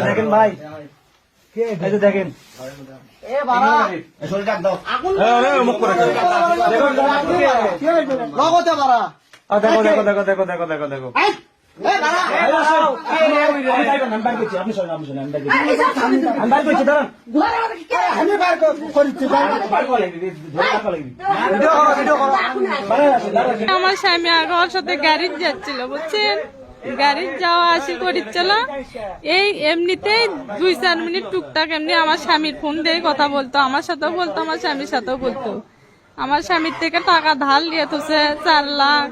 দেখেন ভাই দেখেন দেখো দেখো দেখো দেখো দেখো দেখো দেখো। আমি আমার স্বামী আগে সাথে গাড়ি যাচ্ছিল, বুঝছেন? গাড়ির যাওয়া আসি করিচ্ছিল। এই এমনিতেই দুই চার মিনিট টুকটাক এমনি আমার স্বামীর ফোন দিয়ে কথা বলতো, আমার সাথেও বলতো, আমার স্বামীর সাথেও বলতো। আমার স্বামীর থেকে টাকা ধার নিয়ে থুছে চার লাখ।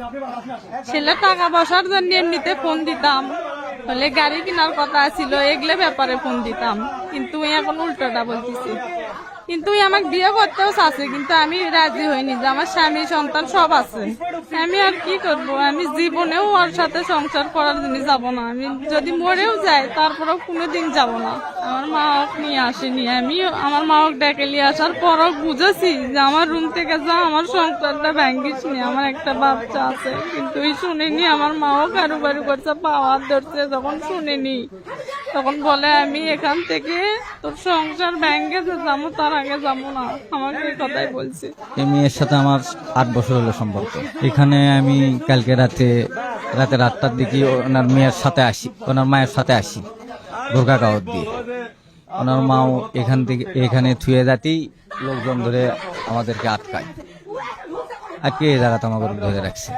ছেলে টাকা বসার জন্য এমনিতে ফোন দিতাম। হলে গাড়ি কেনার কথা ছিল, এগুলো ব্যাপারে ফোন দিতাম। কিন্তু এখন উল্টোটা বলতেছি। কিন্তু আমাকে বিয়ে করতেও চাচ্ছে, কিন্তু আমি রাজি হইনি যে আমার স্বামী, সন্তান সব আছে। আমি আর কি করব? আমি জীবনেও ওর সাথে সংসার করার জন্য যাব না। আমি যদি মরেও যাই, তারপরেও কোনোদিন যাব না। আমার মা ওকে নিয়ে আসেনি। আমি আমার মা ওকে ডেকে নিয়ে আসার পরও বুঝেছি যে আমার রুম থেকে যা আমার সংসারটা ভাঙ্গিস নি আমার একটা বাচ্চা আছে। কিন্তু শুনিনি, আমার মাও কারু বারু করছে, পাওয়ার ধরছে, যখন শুনিনি। তখন বলে আমি এখান থেকে তোর সংসার ব্যাংকে যে যাব তার আগে যাব না। আমাকে এই কথাই বলছে। এই মেয়ের সাথে আমার আট বছর হলো সম্পর্ক। এখানে আমি কালকে রাতে রাতে আটটার দিকে ওনার মেয়ের সাথে আসি ওনার মায়ের সাথে আসি গোর্খা কাগজ দিয়ে। ওনার মাও এখান থেকে এখানে থুয়ে যাতেই লোকজন ধরে আমাদেরকে আটকায়। আটকে এই জায়গাতে আমাকে ধরে রাখছে?